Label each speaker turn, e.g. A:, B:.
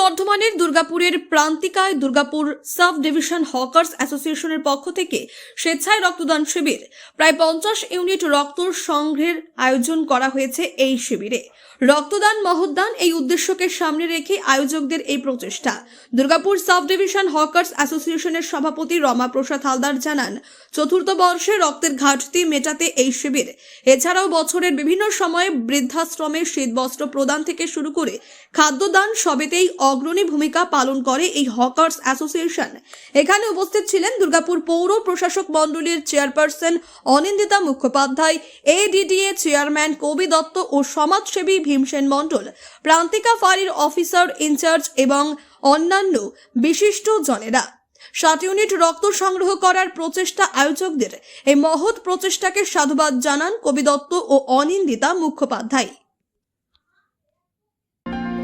A: বর্ধমানের দুর্গাপুরের প্রান্তিকায় দুর্গাপুর সাব ডিভিশন হকার্স অ্যাসোসিয়েশনের পক্ষ থেকে স্বেচ্ছায় রক্তদান শিবির। প্রায় পঞ্চাশ ইউনিট রক্ত সংগ্রহের আয়োজন করা হয়েছে এই শিবিরে। রক্তদান মহদান এই উদ্দেশ্যকে সামনে রেখে আয়োজকদের এই প্রচেষ্টা। দুর্গাপুর সাব ডিভিশন হকার্স অ্যাসোসিয়েশনের সভাপতি রমা প্রসাদ হালদার জানান, চতুর্থ বর্ষে রক্তের ঘাটতি মেটাতে এই শিবির। এছাড়াও বছরের বিভিন্ন সময়ে বৃদ্ধাশ্রমে শীতবস্ত্র প্রদান থেকে শুরু করে খাদ্যদান সবেতেই অগ্রণী ভূমিকা পালন করে এই হকার্স অ্যাসোসিয়েশন। এখানে উপস্থিত ছিলেন দুর্গাপুর পৌর প্রশাসক মণ্ডলীর chairperson Anindita Mukhopadhyay, ADDA chairman Kabi Dutta ও সমাজসেবী ভীমসেন মণ্ডল, প্রান্তিকা ফাঁড়ির অফিসার ইনচার্জ এবং অন্যান্য বিশিষ্ট জনেরা। সাত ইউনিট রক্ত সংগ্রহ করার প্রচেষ্টা আয়োজকদের। এই মহৎ প্রচেষ্টাকে সাধুবাদ জানান কবি দত্ত ও অনিন্দিতা মুখোপাধ্যায়।